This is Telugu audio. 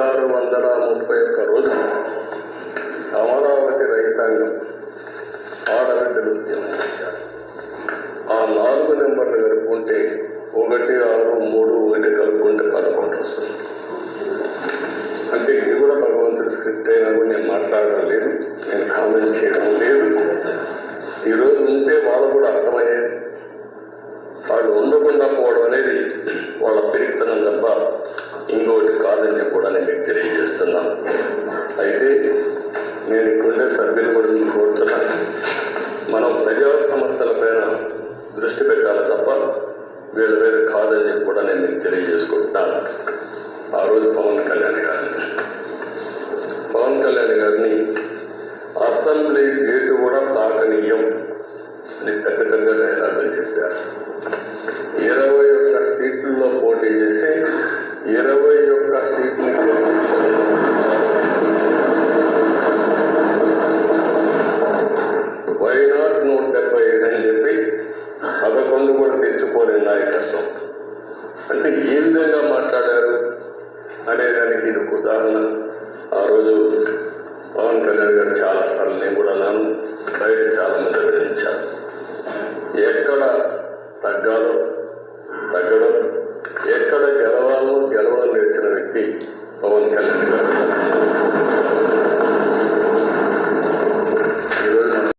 పదహారు వందల ముప్పై ఒక్క రోజు అమరావతి రైతాంగం ఆడబిడ్డలు ఉద్యమం చేశారు ఆ నాలుగు నెంబర్లు కలుపుకుంటే ఒకటి ఆరు మూడు ఒకటి కలుపుకుంటే పదకొండు వస్తుంది. అంటే ఇది కూడా భగవంతుడి స్క్రిప్ట్ అయినా కూడా నేను మాట్లాడడం లేదు నేను కామెంట్ చేయడం లేదు. ఈరోజు ఉంటే వాళ్ళు కూడా అర్థమయ్యే కాదని కూడా నేను మీకు తెలియజేస్తున్నాను. అయితే నేను ఇక్కడుండే సభ్యులు కూడా కోరుతున్నాను. మనం ప్రజా సమస్యల పైన దృష్టి పెట్టాలి తప్ప వీళ్ళ వేరు కాదని చెప్పి కూడా నేను మీకు తెలియజేసుకుంటున్నాను. ఆ రోజు పవన్ కళ్యాణ్ గారిని పవన్ కళ్యాణ్ గారిని అసెంబ్లీ గేటు కూడా తాకనీయం అని పెద్ద అంటే ఏ విధంగా మాట్లాడారు అనే దానికి ఇది ఒక ఉదాహరణ. ఆ రోజు పవన్ కళ్యాణ్ గారు చాలా సార్లు నేను కూడా అన్నాను బయట చాలా మంది వివరించాను ఎక్కడ తగ్గాలో తగ్గడం ఎక్కడ గెలవాలో గెలవాలని వచ్చిన వ్యక్తి పవన్ కళ్యాణ్.